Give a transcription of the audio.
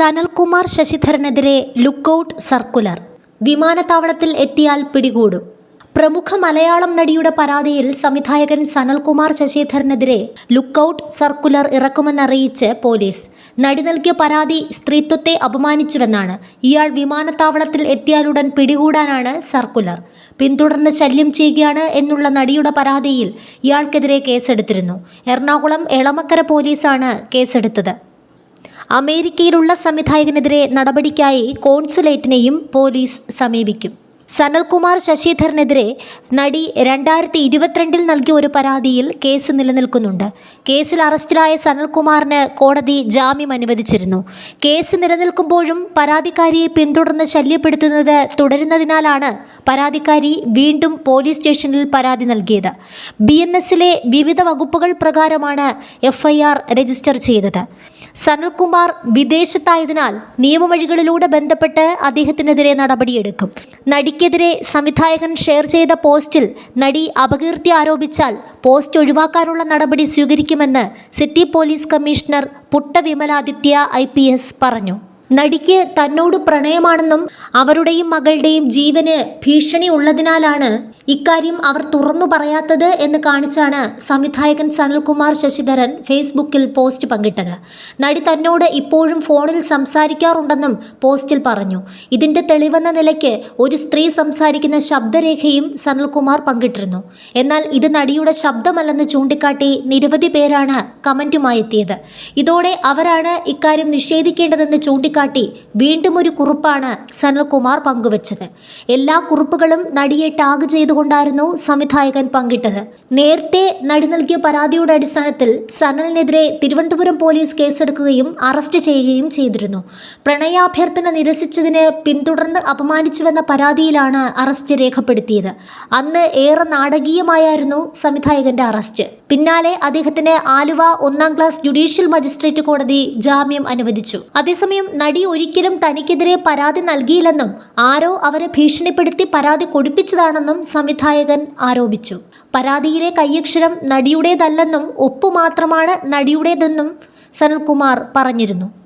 സനൽകുമാർ ശശിധരനെതിരെ lookout circular. വിമാനത്താവളത്തിൽ എത്തിയാൽ പിടികൂടും. പ്രമുഖ മലയാളം നടിയുടെ പരാതിയിൽ സംവിധായകൻ സനൽകുമാർ ശശിധരനെതിരെ ലുക്കൌട്ട് സർക്കുലർ ഇറക്കുമെന്നറിയിച്ച് പോലീസ്. നടി നൽകിയ പരാതി സ്ത്രീത്വത്തെ അപമാനിച്ചുവെന്നാണ്. ഇയാൾ വിമാനത്താവളത്തിൽ എത്തിയാലുടൻ പിടികൂടാനാണ് സർക്കുലർ. പിന്തുടർന്ന് ശല്യം ചെയ്യുകയാണ് എന്നുള്ള നടിയുടെ പരാതിയിൽ ഇയാൾക്കെതിരെ കേസെടുത്തിരുന്നു. എറണാകുളം എളമക്കര പോലീസാണ് കേസെടുത്തത്. അമേരിക്കയിലുള്ള സംവിധായകനെതിരെ നടപടിക്കായി കോൺസുലേറ്റിനെയും പോലീസ് സമീപിക്കും. സനൽകുമാർ ശശിധരനെതിരെ നടി രണ്ടായിരത്തി ഇരുപത്തിരണ്ടിൽ നൽകിയ ഒരു പരാതിയിൽ കേസ് നിലനിൽക്കുന്നുണ്ട്. കേസിൽ അറസ്റ്റിലായ സനൽകുമാറിന് കോടതി ജാമ്യം അനുവദിച്ചിരുന്നു. കേസ് നിലനിൽക്കുമ്പോഴും പരാതിക്കാരിയെ പിന്തുടർന്ന് ശല്യപ്പെടുത്തുന്നത് തുടരുന്നതിനാലാണ് പരാതിക്കാരി വീണ്ടും പോലീസ് സ്റ്റേഷനിൽ പരാതി നൽകിയത്. ബി എൻ എസിലെ വിവിധ വകുപ്പുകൾ പ്രകാരമാണ് എഫ് ഐ ആർ രജിസ്റ്റർ ചെയ്തത്. സനൽകുമാർ വിദേശത്തായതിനാൽ നിയമവഴികളിലൂടെ ബന്ധപ്പെട്ട് അദ്ദേഹത്തിനെതിരെ നടപടിയെടുക്കും. നടിക്കെതിരെ സംവിധായകൻ ഷെയർ ചെയ്ത പോസ്റ്റിൽ നടി അപകീർത്തി ആരോപിച്ചാൽ പോസ്റ്റ് ഒഴിവാക്കാനുള്ള നടപടി സ്വീകരിക്കുമെന്ന് city police commissioner Putta Vimaladitya I പറഞ്ഞു. നടിക്ക് തന്നോട് പ്രണയമാണെന്നും അവരുടെയും മകളുടെയും ജീവന് ഭീഷണി ഉള്ളതിനാലാണ് ഇക്കാര്യം അവർ തുറന്നു പറയാത്തത് എന്ന് കാണിച്ചാണ് സംവിധായകൻ സനൽകുമാർ ശശിധരൻ ഫേസ്ബുക്കിൽ പോസ്റ്റ് പങ്കിട്ടത്. നടി തന്നോട് ഇപ്പോഴും ഫോണിൽ സംസാരിക്കാറുണ്ടെന്നും പോസ്റ്റിൽ പറഞ്ഞു. ഇതിന്റെ തെളിവെന്ന നിലയ്ക്ക് ഒരു സ്ത്രീ സംസാരിക്കുന്ന ശബ്ദരേഖയും സനൽകുമാർ പങ്കിട്ടിരുന്നു. എന്നാൽ ഇത് നടിയുടെ ശബ്ദമല്ലെന്ന് ചൂണ്ടിക്കാട്ടി നിരവധി പേരാണ് കമന്റുമായി എത്തിയത് ഇതോടെ അവരാണ് ഇക്കാര്യം നിഷേധിക്കേണ്ടതെന്ന് ചൂണ്ടിക്കാട്ടി വീണ്ടും ഒരു കുറിപ്പാണ് സനൽകുമാർ പങ്കുവച്ചത്. എല്ലാ കുറിപ്പുകളും നടിയെ ടാഗ് ചെയ്തുകൊണ്ടായിരുന്നു സംവിധായകൻ പങ്കിട്ടത്. നേരത്തെ നടി നൽകിയ പരാതിയുടെ അടിസ്ഥാനത്തിൽ സനലിനെതിരെ തിരുവനന്തപുരം പോലീസ് കേസെടുക്കുകയും അറസ്റ്റ് ചെയ്യുകയും ചെയ്തിരുന്നു. പ്രണയാഭ്യർത്ഥന നിരസിച്ചതിന് പിന്തുടർന്ന് അപമാനിച്ചുവെന്ന പരാതിയിലാണ് അറസ്റ്റ് രേഖപ്പെടുത്തിയത്. അന്ന് ഏറെ നാടകീയമായിരുന്നു സംവിധായകന്റെ അറസ്റ്റ്. പിന്നാലെ അദ്ദേഹത്തിന് ആലുവ ഒന്നാം ക്ലാസ് ജുഡീഷ്യൽ മജിസ്ട്രേറ്റ് കോടതി ജാമ്യം അനുവദിച്ചു. അതേസമയം നടി ഒരിക്കലും തനിക്കെതിരെ പരാതി നൽകിയില്ലെന്നും ആരോ അവരെ ഭീഷണിപ്പെടുത്തി പരാതി കൊടുപ്പിച്ചതാണെന്നും സംവിധായകൻ ആരോപിച്ചു. പരാതിയിലെ കൈയക്ഷരം നടിയുടേതല്ലെന്നും ഒപ്പു മാത്രമാണ് നടിയുടേതെന്നും സനൽകുമാർ പറഞ്ഞിരുന്നു.